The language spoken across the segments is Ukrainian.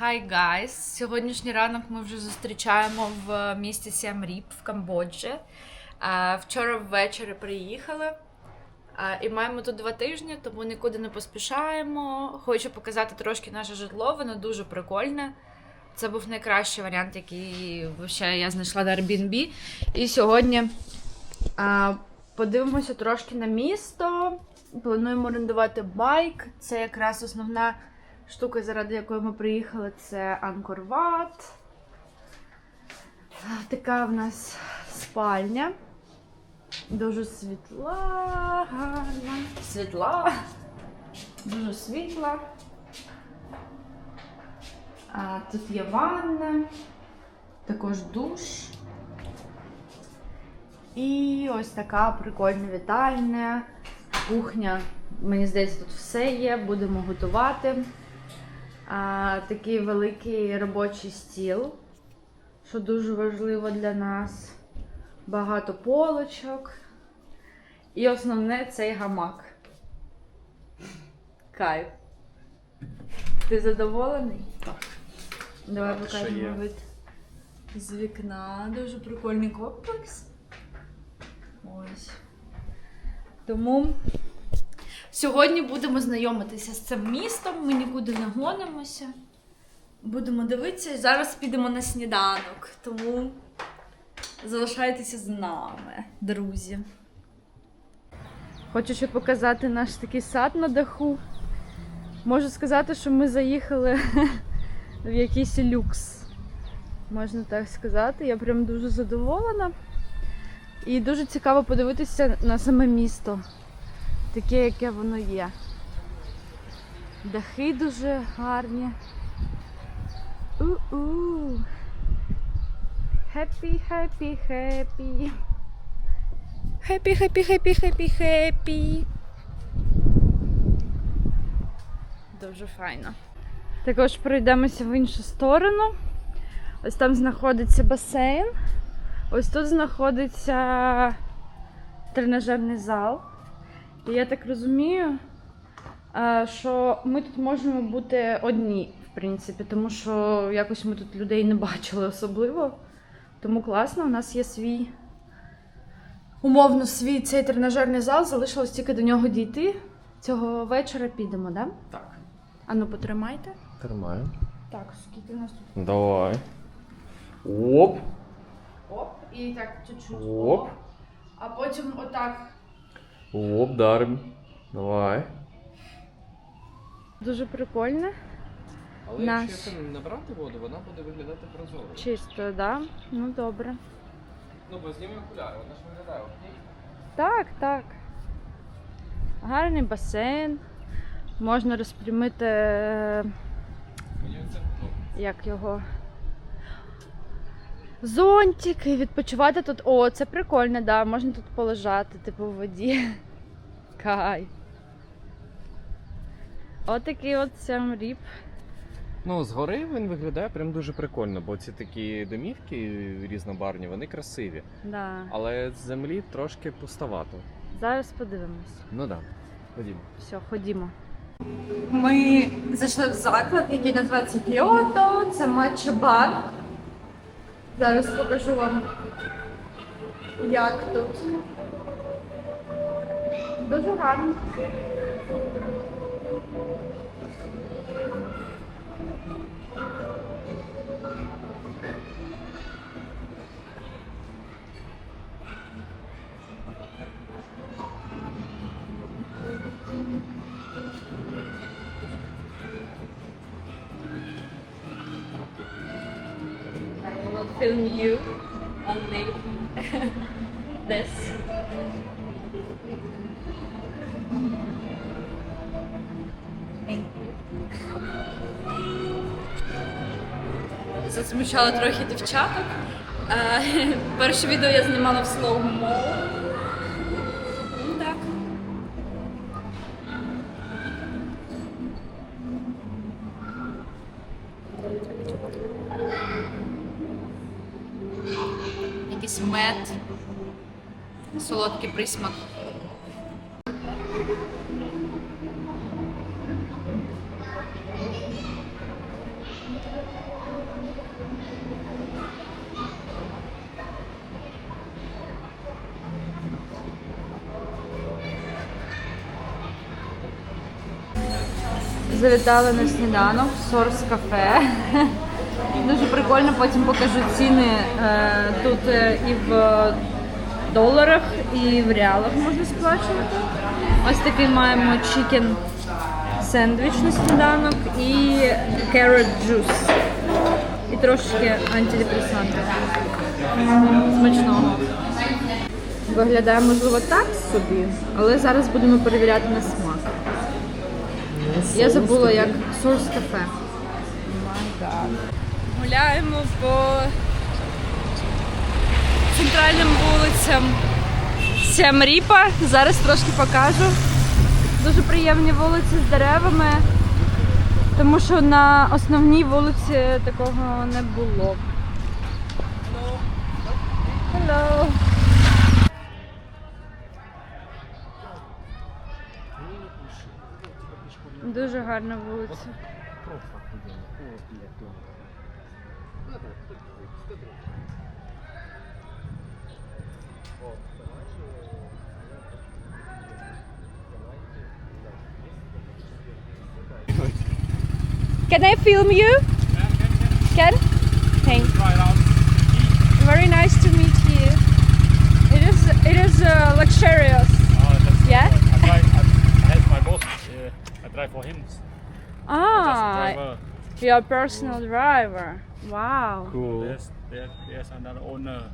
Hi guys! Сьогоднішній ранок ми вже зустрічаємо в місті Сіам Ріп в Камбоджі. Вчора ввечері приїхали. І маємо тут два тижні, тому нікуди не поспішаємо. Хочу показати трошки наше житло, воно дуже прикольне. Це був найкращий варіант, який вообще я знайшла на Airbnb. І сьогодні подивимося трошки на місто. Плануємо орендувати байк. Це якраз основна штука, заради якої ми приїхали, це Анкорват. Така в нас спальня. Дуже світла, гарна. Світла. Дуже світла. А, тут є ванна, також душ. І ось така прикольна вітальня, кухня. Мені здається, тут все є, будемо готувати. А, такий великий робочий стіл, що дуже важливо для нас. Багато полочок. І основне цей гамак. Кайф. Ти задоволений? Так. Давай Так, що покажемо вид з вікна. Дуже прикольний комплекс. Ось. Тому сьогодні будемо знайомитися з цим містом. Ми нікуди не гонимося. Будемо дивитися зараз підемо на сніданок. Тому залишайтеся з нами, друзі. Хочу ще показати наш такий сад на даху. Можу сказати, що ми заїхали в якийсь люкс. Можна так сказати. Я прям дуже задоволена. І дуже цікаво подивитися на саме місто. Таке, яке воно є. Дахи дуже гарні. У-у. Хеппі, хеппі, хеппі. Хеппі, хеппі, хеппі, хеппі, хеппі. Дуже файно. Також пройдемося в іншу сторону. Ось там знаходиться басейн. Ось тут знаходиться тренажерний зал. І я так розумію, е, що ми тут можемо бути одні, в принципі, тому що якось ми тут людей не бачили особливо. Тому класно, у нас є свій. Умовно, свій цей тренажерний зал, залишилось тільки до нього дійти. Цього вечора підемо, да? Так. Ану, потримайте. Тримаю. Так, скільки у нас тут? Давай. Оп. Оп, і так чуть-чуть. Оп. А потім отак. Оп, дарим. Давай. Дуже прикольно. Але Наш. якщо там набрати воду, вона буде виглядати прозоро. Чисто, да? Ну добре. Ну, бо зніми окуляри, вона ж виглядає окей. Так, так. Гарний басейн. Можна розпрямити, е, Мені це подобається. як його. Зонтик і відпочивати тут. О, це прикольно, да. Можна тут полежати, типу в воді. Кай. Отакий от сям ріп. Ну, згори він виглядає прям дуже прикольно, бо ці такі домівки різнобарні, вони красиві. Да. Але з землі трошки пустовато. Зараз подивимось. Ну так. Да. Ходімо. Все, ходімо. Ми зайшли в заклад, який називається Кіото. Це матча бар. Зараз покажу вам, як тут. Дуже гарно. Film you only this. Засмущала трохи дівчаток. Е, Перше відео я знімала в слоумо. солодкий присмак. Завітали на сніданок, сорс кафе. Дуже прикольно, потім покажу ціни е, тут е, і в доларах, і в реалах можна сплачувати. Ось такий маємо чікен сендвіч на сніданок і carrot juice. І трошки антидепресанти. Смачного. Виглядає, можливо, так собі, але зараз будемо перевіряти на смак. Я забула, як Source Cafe. Гуляємо по центральним вулицям Сямріпа. Зараз трошки покажу. Дуже приємні вулиці з деревами, тому що на основній вулиці такого не було. Hello. Дуже гарна вулиця. Can I film you? Can? Thanks. Very nice to meet you. It is it is uh, luxurious. Oh, Yeah? I drive. I, have my boss. Uh, I drive for him. Ah, driver. your personal driver. Wow. Cool. There's, there, there's another owner.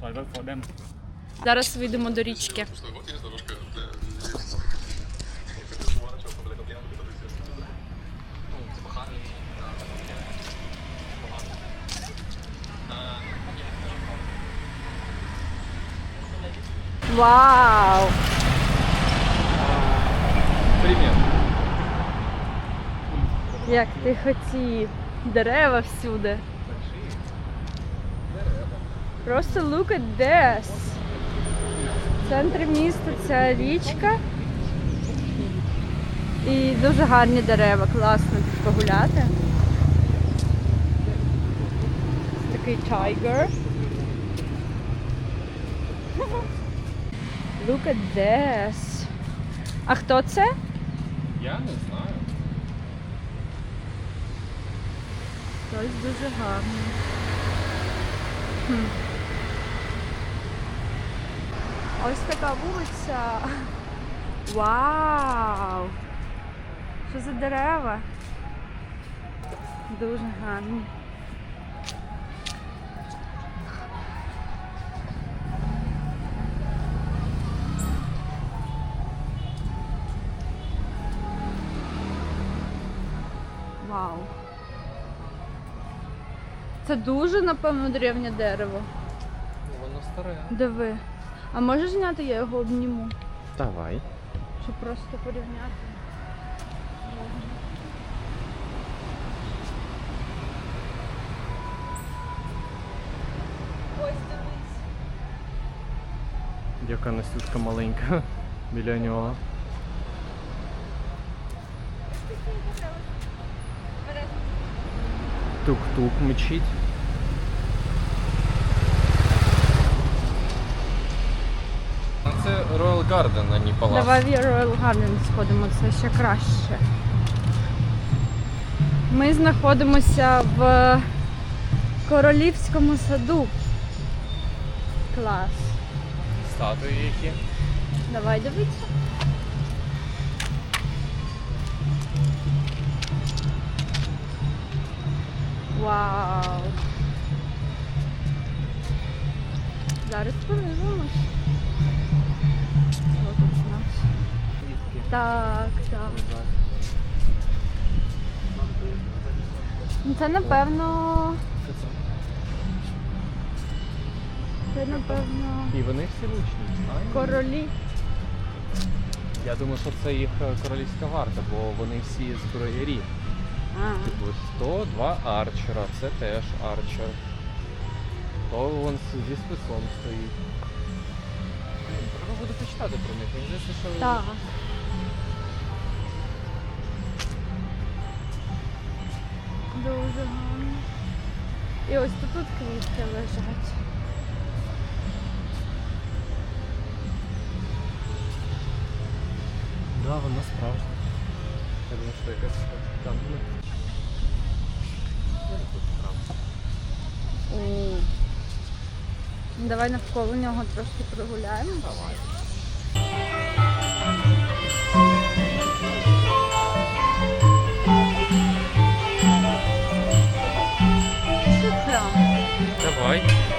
So I work for them. Зараз вийдемо до річки. Вау! Привіт. Як ти хотів. Дерева всюди. Просто look at this. В центрі міста ця річка. І дуже гарні дерева, класно тут погуляти. Такий tiger. Look at this. А хто це? Я не знаю. Хтось дуже гарний. Хм. Ось така вулиця. Вау! Що за дерева? Дуже гарні. Вау. Це дуже, напевно, древнє дерево. Воно старе. Диви. А можеш зняти, я його обніму, Давай. щоб просто порівняти. Ось дивись. Яка Настюшка маленька біля нього. Тук-тук мчить. Це Garden, а не палац. Давай в Royal Garden сходимо, це ще краще. Ми знаходимося в королівському саду. Клас. Статуї які. Давай дивитися. Вау. Зараз подивимось. Так, так. Ну, Це напевно. Це напевно І вони всі лучні. королі. Я думаю, що це їх е, королівська варта, бо вони всі зброярі. Типу 102 арчера, це теж арчер. То вон зі списом стоїть. Треба буде почитати про них. Мені здається, що Дуже гарно. І ось тут, тут квітки лежать. да, вона справжня. Я думаю, що якась там. ну, Давай навколо нього трошки прогуляємо. Давай. Давай.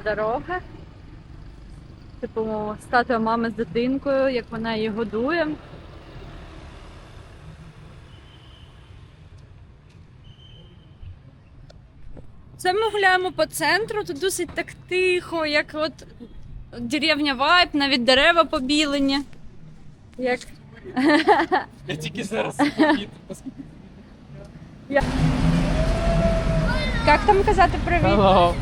Дорога. Типу статуя мами з дитинкою, як вона її годує. Це ми гуляємо по центру, тут досить так тихо, як от деревня вайб, навіть дерева побілені. Як Я тільки зараз Як там казати привіт? Hello.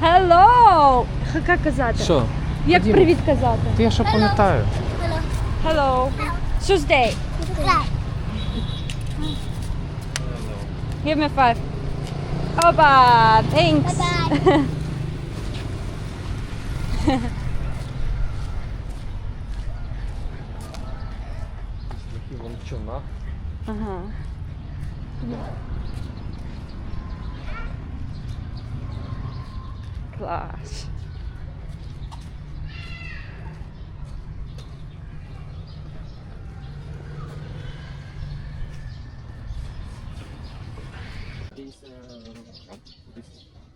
Hello! Як казати? Що? Як Ходімо. привіт казати? Ти я що пам'ятаю? Hello. Tuesday. Give me five. Опа, thanks. Вон чуна. Ага. Клас.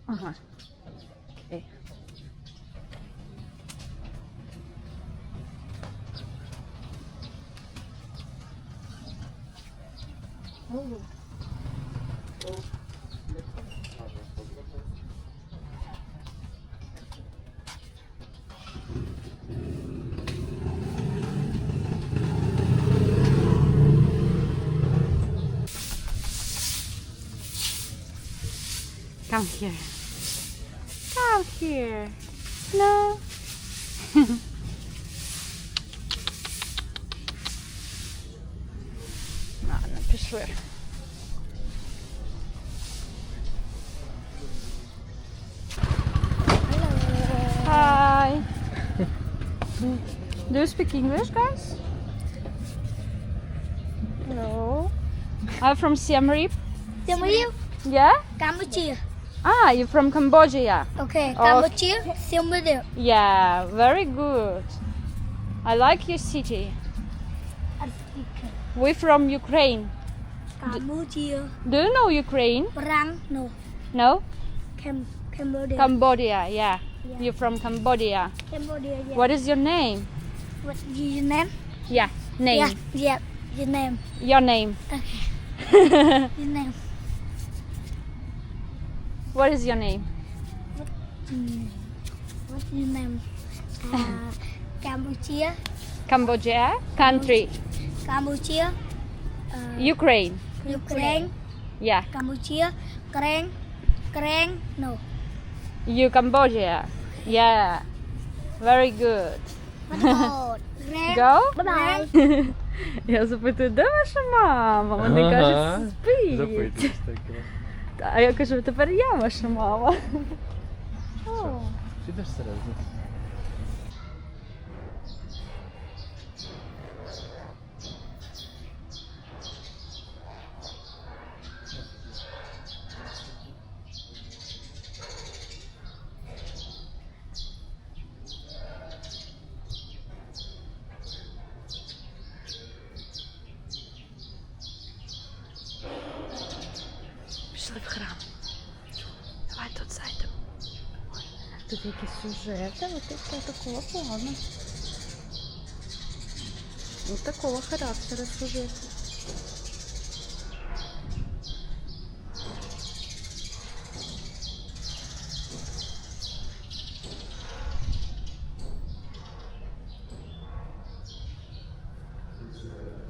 Ага. Окей. Come here. Come here. No. Ладно, пішли. Hi. Do you speak English, guys? Hello. I'm from Siem Reap. Siem Reap, Yeah? Campuchia. Ah, you're from Cambodia. Okay, Cambodia, Siem Reap. Yeah, very good. I like your city. We're from Ukraine. Campuchia, Do you know Ukraine? Prang, no, No? Cam, Cambodia. Cambodia, yeah. Yeah. You're from Cambodia. Cambodia, yeah. What is your name? What is your name? Yeah, name. Yeah, yeah, your name. Your name. Your name. what is your name? Hmm. What's your name? Uh, Cambodia, Cambodia? Country. Cambodia, uh, Ukraine. Ukraine, Yeah. Cambodia, Krang, Krang, no, You Cambodia. Yeah. Very good. What Rain. Go? Bye-bye. Я запитую, де ваша мама? Вони Ага. кажуть, спить. Запитуєш таке. А я кажу, тепер я ваша мама. Що? Підеш серйозно? Тут якісь сюжети, от таке такого плану. Вот такого характера сюжети. Я в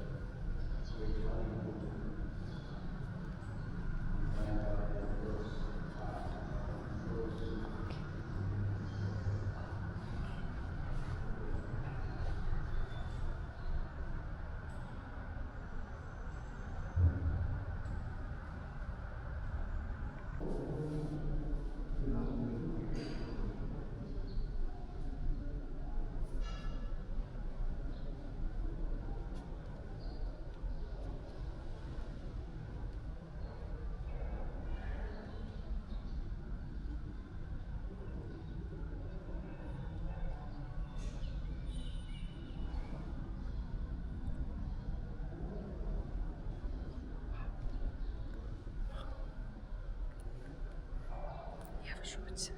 шоці.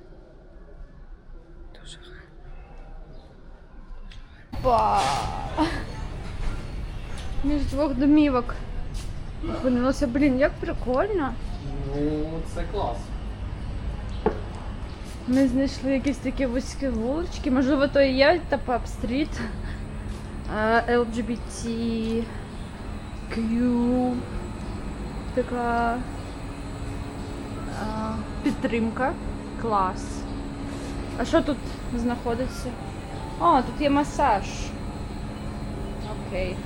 Дуже Ба! Між двох домівок. Опинилося, блін, як прикольно. Ну, це клас. Ми знайшли якісь такі вузькі вулички, можливо, то і є та паб стріт. LGBTQ. Така а, підтримка. Клас. А що тут знаходиться? О, тут є масаж. Окей.